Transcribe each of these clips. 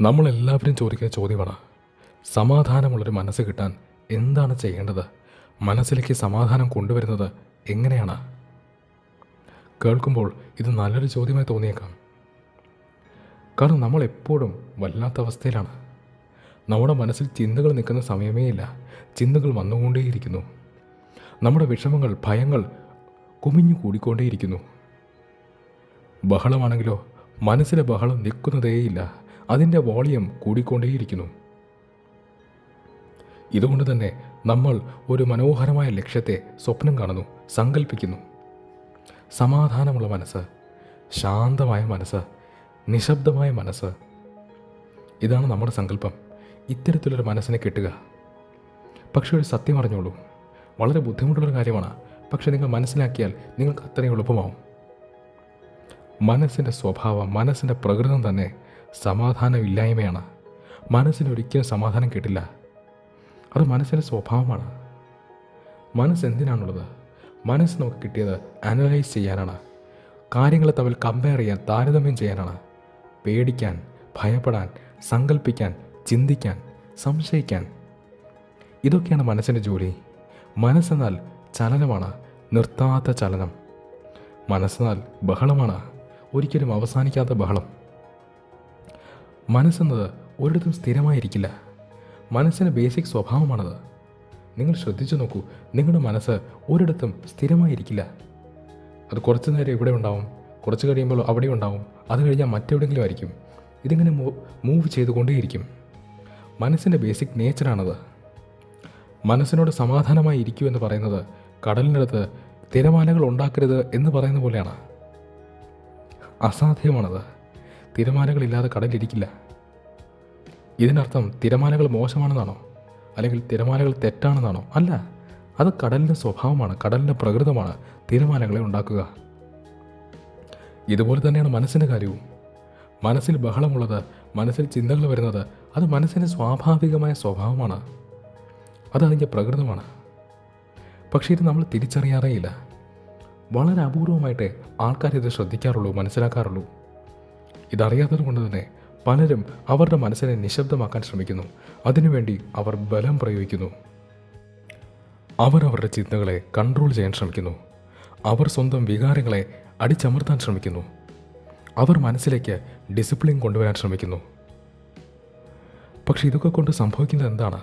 നമ്മളെല്ലാവരും ചോദിക്കുന്ന ചോദ്യമാണ് സമാധാനമുള്ളൊരു മനസ്സ് കിട്ടാൻ എന്താണ് ചെയ്യേണ്ടത്? മനസ്സിലേക്ക് സമാധാനം കൊണ്ടുവരുന്നത് എങ്ങനെയാണ്? കേൾക്കുമ്പോൾ ഇത് നല്ലൊരു ചോദ്യമായി തോന്നിയേക്കാം. കാരണം നമ്മൾ എപ്പോഴും വല്ലാത്ത അവസ്ഥയിലാണ്. നമ്മുടെ മനസ്സിൽ ചിന്തകൾ നിൽക്കുന്ന സമയമേ ഇല്ല. ചിന്തകൾ വന്നുകൊണ്ടേയിരിക്കുന്നു. നമ്മുടെ വിഷമങ്ങൾ ഭയങ്ങൾ കുമിഞ്ഞു കൂടിക്കൊണ്ടേയിരിക്കുന്നു. ബഹളമാണെങ്കിലോ മനസ്സിലെ ബഹളം നിൽക്കുന്നതേയില്ല. അതിന്റെ വോളിയം കൂടിക്കൊണ്ടേയിരിക്കുന്നു. ഇതുകൊണ്ട് തന്നെ നമ്മൾ ഒരു മനോഹരമായ ലക്ഷ്യത്തെ സ്വപ്നം കാണുന്നു സങ്കല്പിക്കുന്നു സമാധാനമുള്ള മനസ്സ് ശാന്തമായ മനസ്സ് നിശബ്ദമായ മനസ്സ്. ഇതാണ് നമ്മുടെ സങ്കല്പം. ഇത്തരത്തിലൊരു മനസ്സിനെ കിട്ടുക. പക്ഷേ ഒരു സത്യം അറിഞ്ഞോളൂ. വളരെ ബുദ്ധിമുട്ടുള്ളൊരു കാര്യമാണ്. പക്ഷെ നിങ്ങൾ മനസ്സിലാക്കിയാൽ നിങ്ങൾക്ക് അത്രയും എളുപ്പമാവും. മനസ്സിന്റെ സ്വഭാവം മനസ്സിന്റെ പ്രകൃതം തന്നെ സമാധാനമില്ലായ്മയാണ്. മനസ്സിനൊരിക്കലും സമാധാനം കിട്ടില്ല. അത് മനസ്സിന്റെ സ്വഭാവമാണ്. മനസ്സ് എന്തിനാണുള്ളത്? മനസ്സ് നമുക്ക് കിട്ടിയത് അനലൈസ് ചെയ്യാനാണ്. കാര്യങ്ങളെ തമ്മിൽ കമ്പയർ ചെയ്യാൻ താരതമ്യം ചെയ്യാനാണ്. പേടിക്കാൻ ഭയപ്പെടാൻ സങ്കല്പിക്കാൻ ചിന്തിക്കാൻ സംശയിക്കാൻ. ഇതൊക്കെയാണ് മനസ്സിന്റെ ജോലി. മനസ്സെന്നാൽ ചലനമാണ് നിർത്താത്ത ചലനം. മനസ്സെന്നാൽ ബഹളമാണ്. ഒരിക്കലും അവസാനിക്കാത്ത ബഹളം. മനസ്സെന്നത് ഒരിടത്തും സ്ഥിരമായിരിക്കില്ല. മനസ്സിന്റെ ബേസിക് സ്വഭാവമാണത്. നിങ്ങൾ ശ്രദ്ധിച്ചു നോക്കൂ നിങ്ങളുടെ മനസ്സ് ഒരിടത്തും സ്ഥിരമായിരിക്കില്ല. അത് കുറച്ച് നേരം ഇവിടെ ഉണ്ടാവും കുറച്ച് കഴിയുമ്പോൾ അവിടെ ഉണ്ടാവും അത് കഴിഞ്ഞാൽ മറ്റെവിടെയെങ്കിലും ആയിരിക്കും. ഇതിങ്ങനെ മൂവ് ചെയ്തുകൊണ്ടേയിരിക്കും. മനസ്സിന്റെ ബേസിക് നേച്ചറാണത് മനസ്സിനോട് സമാധാനമായി ഇരിക്കൂ എന്ന് പറയുന്നത് കടലിനടുത്ത് തിരമാലകൾ ഉണ്ടാക്കരുത് എന്ന് പറയുന്ന പോലെയാണ്. അസാധ്യമാണത്. തിരമാലകളില്ലാതെ കടലിരിക്കില്ല. ഇതിനർത്ഥം തിരമാലകൾ മോശമാണെന്നാണോ? അല്ലെങ്കിൽ തിരമാലകൾ തെറ്റാണെന്നാണോ? അല്ല അത് കടലിന്റെ സ്വഭാവമാണ് കടലിന്റെ പ്രകൃതമാണ് തിരമാലകളെ ഉണ്ടാക്കുക. ഇതുപോലെ തന്നെയാണ് മനസ്സിന്റെ കാര്യവും. മനസ്സിൽ ബഹളമുള്ളത് മനസ്സിൽ ചിന്തകൾ വരുന്നത് അത് മനസ്സിന്റെ സ്വാഭാവികമായ സ്വഭാവമാണ്. അത് അതിന്റെ പ്രകൃതമാണ്. പക്ഷേ ഇത് നമ്മൾ തിരിച്ചറിയാറേയില്ല. വളരെ അപൂർവമായിട്ട് ആൾക്കാരിത് ശ്രദ്ധിക്കാറുള്ളൂ മനസ്സിലാക്കാറുള്ളൂ. ഇതറിയാത്തത് കൊണ്ട് തന്നെ പലരും അവരുടെ മനസ്സിനെ നിശബ്ദമാക്കാൻ ശ്രമിക്കുന്നു. അതിനുവേണ്ടി അവർ ബലം പ്രയോഗിക്കുന്നു. അവർ അവരുടെ ചിന്തകളെ കൺട്രോൾ ചെയ്യാൻ ശ്രമിക്കുന്നു. അവർ സ്വന്തം വികാരങ്ങളെ അടിച്ചമർത്താൻ ശ്രമിക്കുന്നു. അവർ മനസ്സിലേക്ക് ഡിസിപ്ലിൻ കൊണ്ടുവരാൻ ശ്രമിക്കുന്നു. പക്ഷെ ഇതൊക്കെ കൊണ്ട് സംഭവിക്കുന്നത് എന്താണ്?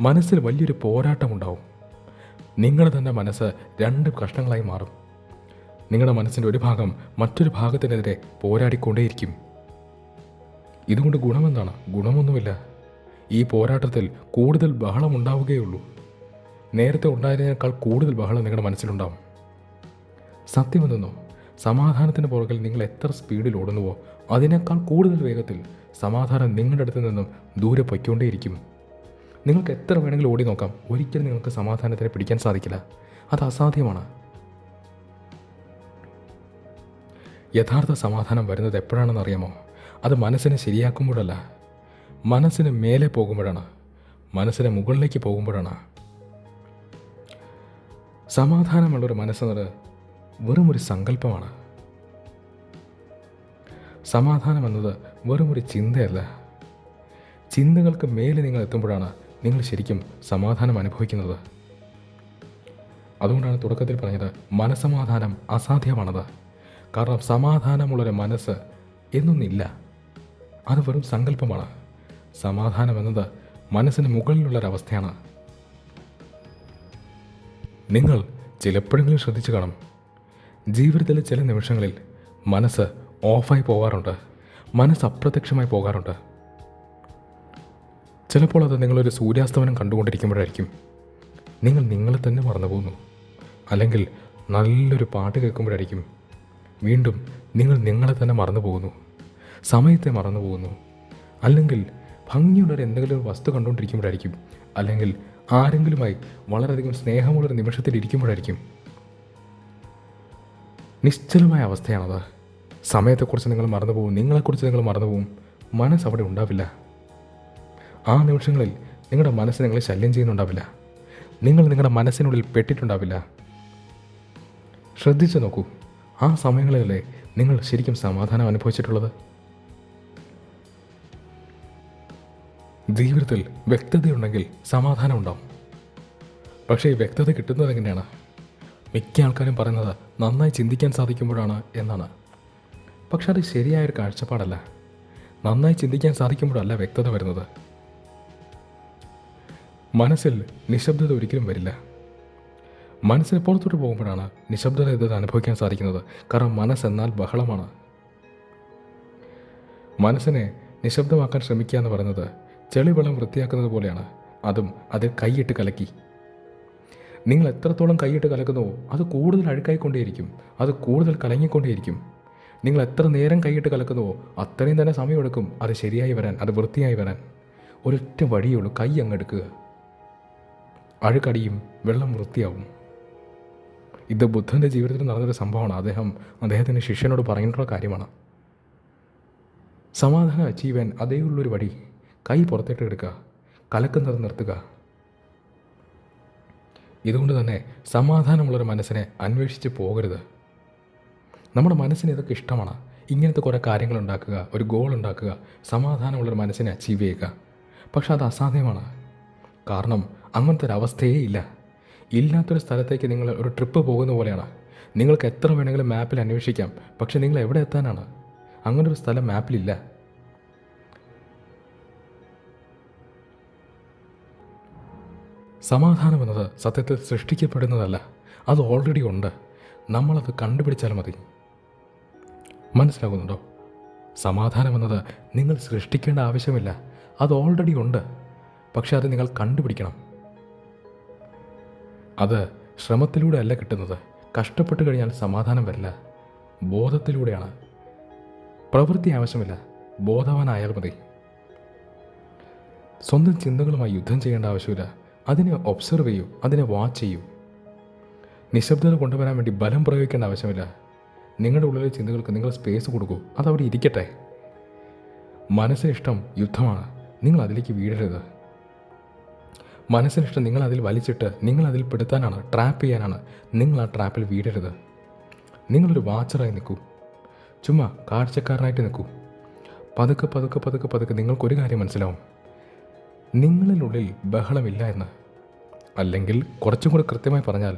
മനസ്സിൽ വലിയൊരു പോരാട്ടമുണ്ടാവും. നിങ്ങളുടെ തന്നെ മനസ്സ് രണ്ട് കഷ്ണങ്ങളായി മാറും. നിങ്ങളുടെ മനസ്സിന്റെ ഒരു ഭാഗം മറ്റൊരു ഭാഗത്തിനെതിരെ പോരാടിക്കൊണ്ടേയിരിക്കും. ഇതുകൊണ്ട് ഗുണമെന്താണ്? ഗുണമൊന്നുമില്ല. ഈ പോരാട്ടത്തിൽ കൂടുതൽ ബഹളം ഉണ്ടാവുകയുള്ളൂ. നേരത്തെ ഉണ്ടായതിനേക്കാൾ കൂടുതൽ ബഹളം നിങ്ങളുടെ മനസ്സിലുണ്ടാവും. സത്യമെന്നോ സമാധാനത്തിന് പുറകിൽ നിങ്ങൾ എത്ര സ്പീഡിൽ ഓടുന്നുവോ അതിനേക്കാൾ കൂടുതൽ വേഗത്തിൽ സമാധാനം നിങ്ങളുടെ അടുത്ത് നിന്നും ദൂരെ പൊയ്ക്കൊണ്ടേയിരിക്കും. നിങ്ങൾക്ക് എത്ര വേണമെങ്കിലും ഓടി നോക്കാം ഒരിക്കലും നിങ്ങൾക്ക് സമാധാനത്തിനെ പിടിക്കാൻ സാധിക്കില്ല. അത് അസാധ്യമാണ്. യഥാർത്ഥ സമാധാനം വരുന്നത് എപ്പോഴാണെന്ന് അറിയാമോ? അത് മനസ്സിനെ ശരിയാക്കുമ്പോഴല്ല. മനസ്സിന് മേലെ പോകുമ്പോഴാണ്. മനസ്സിന് മുകളിലേക്ക് പോകുമ്പോഴാണ്. സമാധാനമുള്ളൊരു മനസ്സെന്നത് വെറും ഒരു സങ്കല്പമാണ്. സമാധാനം എന്നത് വെറും ഒരു ചിന്തയല്ല. ചിന്തകൾക്ക് മേലെ നിങ്ങൾ എത്തുമ്പോഴാണ് നിങ്ങൾ ശരിക്കും സമാധാനം അനുഭവിക്കുന്നത്. അതുകൊണ്ടാണ് തുടക്കത്തിൽ പറഞ്ഞത് മനസമാധാനം അസാധ്യമാണത്. കാരണം സമാധാനമുള്ളൊരു മനസ്സ് എന്നൊന്നില്ല. അത് വെറും സങ്കല്പമാണ്. സമാധാനം എന്നത് മനസ്സിന് മുകളിലുള്ളൊരവസ്ഥയാണ്. നിങ്ങൾ ചിലപ്പോഴെങ്കിലും ശ്രദ്ധിച്ചു കാണും. ജീവിതത്തിലെ ചില നിമിഷങ്ങളിൽ മനസ്സ് ഓഫായി പോകാറുണ്ട്. മനസ്സ് അപ്രത്യക്ഷമായി പോകാറുണ്ട്. ചിലപ്പോൾ അത് നിങ്ങളൊരു സൂര്യാസ്തമനം കണ്ടുകൊണ്ടിരിക്കുമ്പോഴായിരിക്കും. നിങ്ങൾ നിങ്ങളെ തന്നെ മറന്നു പോകുന്നു അല്ലെങ്കിൽ നല്ലൊരു പാട്ട് കേൾക്കുമ്പോഴായിരിക്കും. വീണ്ടും നിങ്ങൾ നിങ്ങളെ തന്നെ മറന്നു പോകുന്നു. സമയത്തെ മറന്നു പോകുന്നു. അല്ലെങ്കിൽ ഭംഗിയുള്ളൊരു എന്തെങ്കിലും വസ്തു കണ്ടുകൊണ്ടിരിക്കുമ്പോഴായിരിക്കും. അല്ലെങ്കിൽ ആരെങ്കിലുമായി വളരെയധികം സ്നേഹമുള്ളൊരു നിമിഷത്തിൽ ഇരിക്കുമ്പോഴായിരിക്കും. നിശ്ചലമായ അവസ്ഥയാണത്. സമയത്തെക്കുറിച്ച് നിങ്ങൾ മറന്നു പോകും നിങ്ങളെക്കുറിച്ച് നിങ്ങൾ മറന്നു പോകും. മനസ്സ് അവിടെ ഉണ്ടാവില്ല. ആ നിമിഷങ്ങളിൽ നിങ്ങളുടെ മനസ്സ് നിങ്ങളെ ശല്യം ചെയ്യുന്നുണ്ടാവില്ല. നിങ്ങൾ നിങ്ങളുടെ മനസ്സിനുള്ളിൽ പെട്ടിട്ടുണ്ടാവില്ല. ശ്രദ്ധിച്ചു നോക്കൂ. ആ സമയങ്ങളിലല്ലേ നിങ്ങൾ ശരിക്കും സമാധാനം അനുഭവിച്ചിട്ടുള്ളത്? ജീവിതത്തിൽ വ്യക്തതയുണ്ടെങ്കിൽ സമാധാനം ഉണ്ടാവും. പക്ഷേ വ്യക്തത കിട്ടുന്നത് എങ്ങനെയാണ്? മിക്ക ആൾക്കാരും പറയുന്നത് നന്നായി ചിന്തിക്കാൻ സാധിക്കുമ്പോഴാണ് എന്നാണ്. പക്ഷെ അത് ശരിയായൊരു കാഴ്ചപ്പാടല്ല. നന്നായി ചിന്തിക്കാൻ സാധിക്കുമ്പോഴല്ല വ്യക്തത വരുന്നത്. മനസ്സിൽ നിശബ്ദത ഒരിക്കലും വരില്ല. മനസ്സിന് പുറത്തോട്ട് പോകുമ്പോഴാണ് നിശബ്ദത എന്നത് അനുഭവിക്കാൻ സാധിക്കുന്നത്. കാരണം മനസ്സെന്നാൽ ബഹളമാണ്. മനസ്സിനെ നിശബ്ദമാക്കാൻ ശ്രമിക്കുക എന്ന് പറയുന്നത് ചെളിവെള്ളം വൃത്തിയാക്കുന്നത് പോലെയാണ്. അതും അതിൽ കൈയിട്ട് കലക്കി. നിങ്ങൾ എത്രത്തോളം കൈയിട്ട് കലക്കുന്നുവോ അത് കൂടുതൽ അഴുക്കായിക്കൊണ്ടേയിരിക്കും. അത് കൂടുതൽ കലങ്ങിക്കൊണ്ടേയിരിക്കും. നിങ്ങൾ എത്ര നേരം കൈയിട്ട് കലക്കുന്നുവോ അത്രയും തന്നെ സമയമെടുക്കും അത് ശരിയായി വരാൻ അത് വൃത്തിയായി വരാൻ. ഒരൊറ്റ വഴിയുള്ളൂ കൈ അങ്ങെടുക്കുക അഴുക്കടിയും വെള്ളം വൃത്തിയാവും. ഇത് ബുദ്ധന്റെ ജീവിതത്തിൽ നടന്നൊരു സംഭവമാണ്. അദ്ദേഹം അദ്ദേഹത്തിന്റെ ശിഷ്യനോട് പറഞ്ഞിട്ടുള്ള കാര്യമാണ്. സമാധാനം അച്ചീവ് ചെയ്യാൻ അതേ ഉള്ളൊരു വഴി. കൈ പുറത്തേട്ട് എടുക്കുക. കലക്കുന്നത് നിർത്തുക. ഇതുകൊണ്ട് തന്നെ സമാധാനമുള്ളൊരു മനസ്സിനെ അന്വേഷിച്ച് പോകരുത്. നമ്മുടെ മനസ്സിന് ഇതൊക്കെ ഇഷ്ടമാണ്. ഇങ്ങനത്തെ കുറേ കാര്യങ്ങൾ ഉണ്ടാക്കുക ഒരു ഗോൾ ഉണ്ടാക്കുക സമാധാനമുള്ളൊരു മനസ്സിനെ അച്ചീവ് ചെയ്യുക. പക്ഷെ അത് അസാധ്യമാണ്. കാരണം അങ്ങനത്തെ ഒരു അവസ്ഥയേ ഇല്ല. ഇല്ലാത്തൊരു സ്ഥലത്തേക്ക് നിങ്ങൾ ഒരു ട്രിപ്പ് പോകുന്ന പോലെയാണ്. നിങ്ങൾക്ക് എത്ര വേണമെങ്കിലും മാപ്പിൽ അന്വേഷിക്കാം. പക്ഷേ നിങ്ങൾ എവിടെ എത്താനാണ്? അങ്ങനൊരു സ്ഥലം മാപ്പിലില്ല സമാധാനം എന്നത് സത്യത്തിൽ സൃഷ്ടിക്കപ്പെടുന്നതല്ല. അത് ഓൾറെഡി ഉണ്ട്. നമ്മളത് കണ്ടുപിടിച്ചാൽ മതി. മനസ്സിലാകുന്നുണ്ടോ? സമാധാനം എന്നത് നിങ്ങൾ സൃഷ്ടിക്കേണ്ട ആവശ്യമില്ല. അത് ഓൾറെഡി ഉണ്ട്. പക്ഷെ അത് നിങ്ങൾ കണ്ടുപിടിക്കണം. അത് ശ്രമത്തിലൂടെ അല്ല കിട്ടുന്നത്. കഷ്ടപ്പെട്ട് കഴിഞ്ഞാൽ സമാധാനം വരില്ല. ബോധത്തിലൂടെയാണ്. പ്രവൃത്തി ആവശ്യമില്ല. ബോധവാനായാൽ മതി. സ്വന്തം ചിന്തകളുമായി യുദ്ധം ചെയ്യേണ്ട ആവശ്യമില്ല. അതിനെ ഒബ്സർവ് ചെയ്യൂ. അതിനെ വാച്ച് ചെയ്യൂ. നിശബ്ദത കൊണ്ടുവരാൻ വേണ്ടി ബലം പ്രയോഗിക്കേണ്ട ആവശ്യമില്ല. നിങ്ങളുടെ ഉള്ളിലെ ചിന്തകൾക്ക് നിങ്ങൾ സ്പേസ് കൊടുക്കൂ. അതവിടെ ഇരിക്കട്ടെ. മനസ്സിനിഷ്ടം യുദ്ധമാണ്. നിങ്ങൾ അതിലേക്ക് വീഴരുത്. മനസ്സിനിഷ്ടം നിങ്ങൾ അതിൽ വലിച്ചിട്ട് നിങ്ങൾ അതിൽ പെടുത്താനാണ് ട്രാപ്പ് ചെയ്യാനാണ് നിങ്ങൾ ആ ട്രാപ്പിൽ വീടരുത്. നിങ്ങളൊരു വാച്ചറായി നിൽക്കൂ. ചുമ്മാ കാഴ്ചക്കാരനായിട്ട് നിൽക്കൂ. പതുക്കെ പതുക്കെ പതുക്കെ പതുക്കെ നിങ്ങൾക്കൊരു കാര്യം മനസ്സിലാവും. നിങ്ങളിനുള്ളിൽ ബഹളമില്ല എന്ന്. അല്ലെങ്കിൽ കുറച്ചും കൂടി കൃത്യമായി പറഞ്ഞാൽ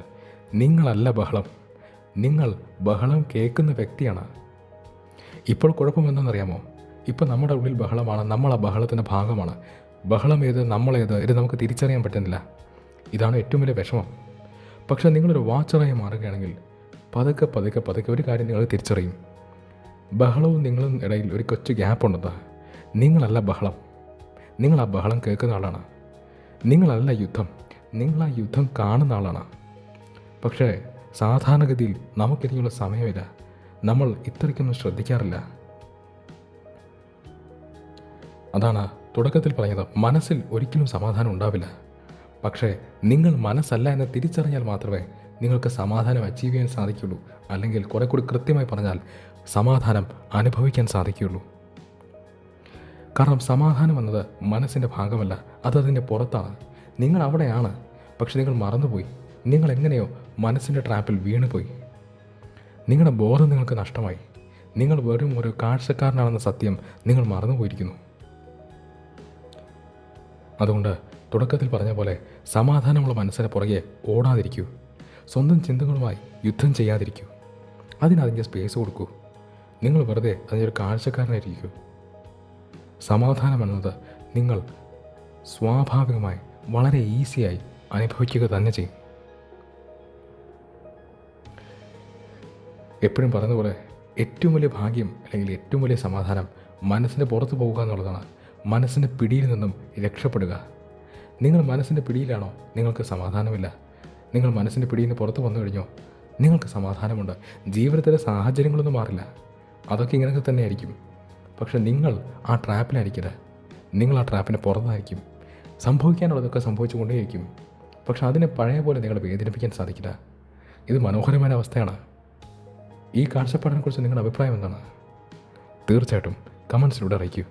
നിങ്ങളല്ല ബഹളം. നിങ്ങൾ ബഹളം കേൾക്കുന്ന വ്യക്തിയാണ്. ഇപ്പോൾ കുഴപ്പം എന്താണെന്നറിയാമോ? ഇപ്പോൾ നമ്മുടെ ഉള്ളിൽ ബഹളമാണ് നമ്മൾ ആ ബഹളത്തിന്റെ ഭാഗമാണ്. ബഹളം ഏത് നമ്മളേത് ഇത് നമുക്ക് തിരിച്ചറിയാൻ പറ്റുന്നില്ല. ഇതാണ് ഏറ്റവും വലിയ വിഷമം. പക്ഷേ നിങ്ങളൊരു വാച്ചറായി മാറുകയാണെങ്കിൽ പതുക്കെ പതുക്കെ പതുക്കെ ഒരു കാര്യം നിങ്ങൾ തിരിച്ചറിയും. ബഹളവും നിങ്ങളും ഇടയിൽ ഒരു കൊച്ചു ഗ്യാപ്പ് ഉണ്ടെന്ന് നിങ്ങളല്ല ബഹളം. നിങ്ങൾ ആ ബഹളം കേൾക്കുന്ന ആളാണ്. നിങ്ങളല്ല യുദ്ധം. നിങ്ങൾ ആ യുദ്ധം കാണുന്ന ആളാണ്. പക്ഷേ സാധാരണഗതിയിൽ നമുക്കിതിനുള്ള സമയമില്ല. നമ്മൾ ഇത്രയ്ക്കൊന്നും ശ്രദ്ധിക്കാറില്ല. അതാണ് തുടക്കത്തിൽ പറഞ്ഞത് മനസ്സിൽ ഒരിക്കലും സമാധാനം ഉണ്ടാവില്ല. പക്ഷേ നിങ്ങൾ മനസ്സല്ല എന്ന് തിരിച്ചറിഞ്ഞാൽ മാത്രമേ നിങ്ങൾക്ക് സമാധാനം അച്ചീവ് ചെയ്യാൻ സാധിക്കുള്ളൂ അല്ലെങ്കിൽ കുറെ കൂടി കൃത്യമായി പറഞ്ഞാൽ സമാധാനം അനുഭവിക്കാൻ സാധിക്കുകയുള്ളൂ. കാരണം സമാധാനം എന്നത് മനസ്സിന്റെ ഭാഗമല്ല അത് അതതിന്റെ പുറത്താണ്. നിങ്ങൾ അവിടെയാണ് പക്ഷെ നിങ്ങൾ മറന്നുപോയി. നിങ്ങൾ എങ്ങനെയോ മനസ്സിന്റെ ട്രാപ്പിൽ വീണുപോയി. നിങ്ങളുടെ ബോധം നിങ്ങൾക്ക് നഷ്ടമായി. നിങ്ങൾ വെറും ഒരു കാഴ്ചക്കാരനാണെന്ന സത്യം നിങ്ങൾ മറന്നുപോയിരിക്കുന്നു. അതുകൊണ്ട് തുടക്കത്തിൽ പറഞ്ഞ പോലെ സമാധാനമുള്ള മനസ്സിന് പുറകെ ഓടാതിരിക്കൂ. സ്വന്തം ചിന്തകളുമായി യുദ്ധം ചെയ്യാതിരിക്കൂ. അതിനതിന്റെ സ്പേസ് കൊടുക്കൂ. നിങ്ങൾ വെറുതെ അതിനൊരു കാഴ്ചക്കാരനായിരിക്കൂ സമാധാനം എന്നത് നിങ്ങൾ സ്വാഭാവികമായി വളരെ ഈസിയായി അനുഭവിക്കുക തന്നെ ചെയ്യും. എപ്പോഴും പറഞ്ഞതുപോലെ ഏറ്റവും വലിയ ഭാഗ്യം അല്ലെങ്കിൽ ഏറ്റവും വലിയ സമാധാനം മനസ്സിന്റെ പുറത്ത് പോകുക എന്നുള്ളതാണ്. മനസ്സിന്റെ പിടിയിൽ നിന്നും രക്ഷപ്പെടുക. നിങ്ങൾ മനസ്സിന്റെ പിടിയിലാണോ? നിങ്ങൾക്ക് സമാധാനമില്ല. നിങ്ങൾ മനസ്സിന്റെ പിടിയിൽ നിന്ന് പുറത്ത് വന്നു കഴിഞ്ഞോ? നിങ്ങൾക്ക് സമാധാനമുണ്ട്. ജീവിതത്തിലെ സാഹചര്യങ്ങളൊന്നും മാറില്ല. അതൊക്കെ ഇങ്ങനെയൊക്കെ തന്നെയായിരിക്കും. പക്ഷെ നിങ്ങൾ ആ ട്രാപ്പിലായിരിക്കില്ല നിങ്ങൾ ആ ട്രാപ്പിന് പുറത്തായിരിക്കും. സംഭവിക്കാനുള്ളതൊക്കെ സംഭവിച്ചുകൊണ്ടേയിരിക്കും. പക്ഷെ അതിനെ പഴയ പോലെ നിങ്ങളെ വേദനിപ്പിക്കാൻ സാധിക്കില്ല. ഇത് മനോഹരമായ അവസ്ഥയാണ്. ഈ കാഴ്ചപ്പാടിനെക്കുറിച്ച് നിങ്ങളുടെ അഭിപ്രായം എന്താണ്? തീർച്ചയായിട്ടും കമൻസിലൂടെ അറിയിക്കൂ.